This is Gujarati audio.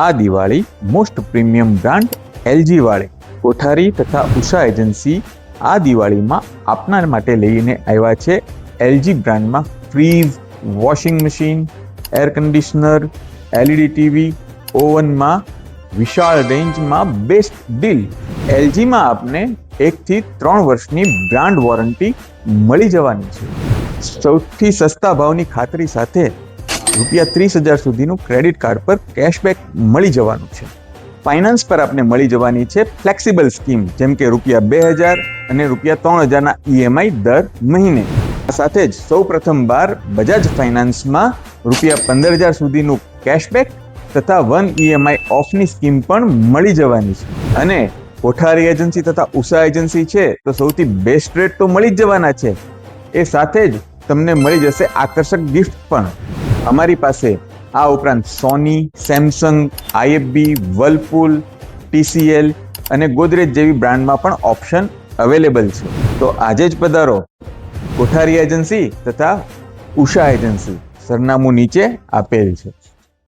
આ Diwali most premium brand LG વાળે, કોઠારી તથા ઉષા એજન્સી આ દિવાળીમાં આપના માટે લઈને આવ્યા છે LG બ્રાન્ડમાં fridge washing machine air conditioner LED TV ઓવનમાં, વિશાળ રેન્જમાં બેસ્ટ ડીલ એલજીમાં આપને એકથી ત્રણ વર્ષની બ્રાન્ડ વોરંટી મળી જવાની છે. સૌથી સસ્તા ભાવની ખાતરી સાથે રૂપિયા ત્રીસ હજાર સુધીનું ક્રેડિટ કાર્ડ પર કેશબેક મળી જવાનું છે. ફાઇનાન્સ પર આપને મળી જવાની છે ફ્લેક્સિબલ સ્કીમ, જેમ કે રૂપિયા બે હજાર અને રૂપિયા ત્રણ હજારના ઈએમઆઈ દર મહિને. આ સાથે જ સૌ પ્રથમ બાર બજાજ ફાઇનાન્સમાં રૂપિયા પંદર હજાર સુધીનું કેશબેક તથા વન ઈએમઆઈ ઓફની સ્કીમ પણ મળી જવાની છે. અને કોઠારી એજન્સી તથા ઉષા એજન્સી છે તો સૌથી બેસ્ટ રેટ તો મળી જ જવાના છે. એ સાથે જ તમને મળી જશે આકર્ષક ગિફ્ટ પણ. અમારી પાસે આ ઉપરાંત Sony Samsung IFB Whirlpool TCL અને ગોદરેજ જેવી બ્રાન્ડમાં પણ ઓપ્શન અવેલેબલ છે. તો આજે જ પધારો કોઠારી એજન્સી તથા ઉષા એજન્સી સરનામું નીચે આપેલ છે.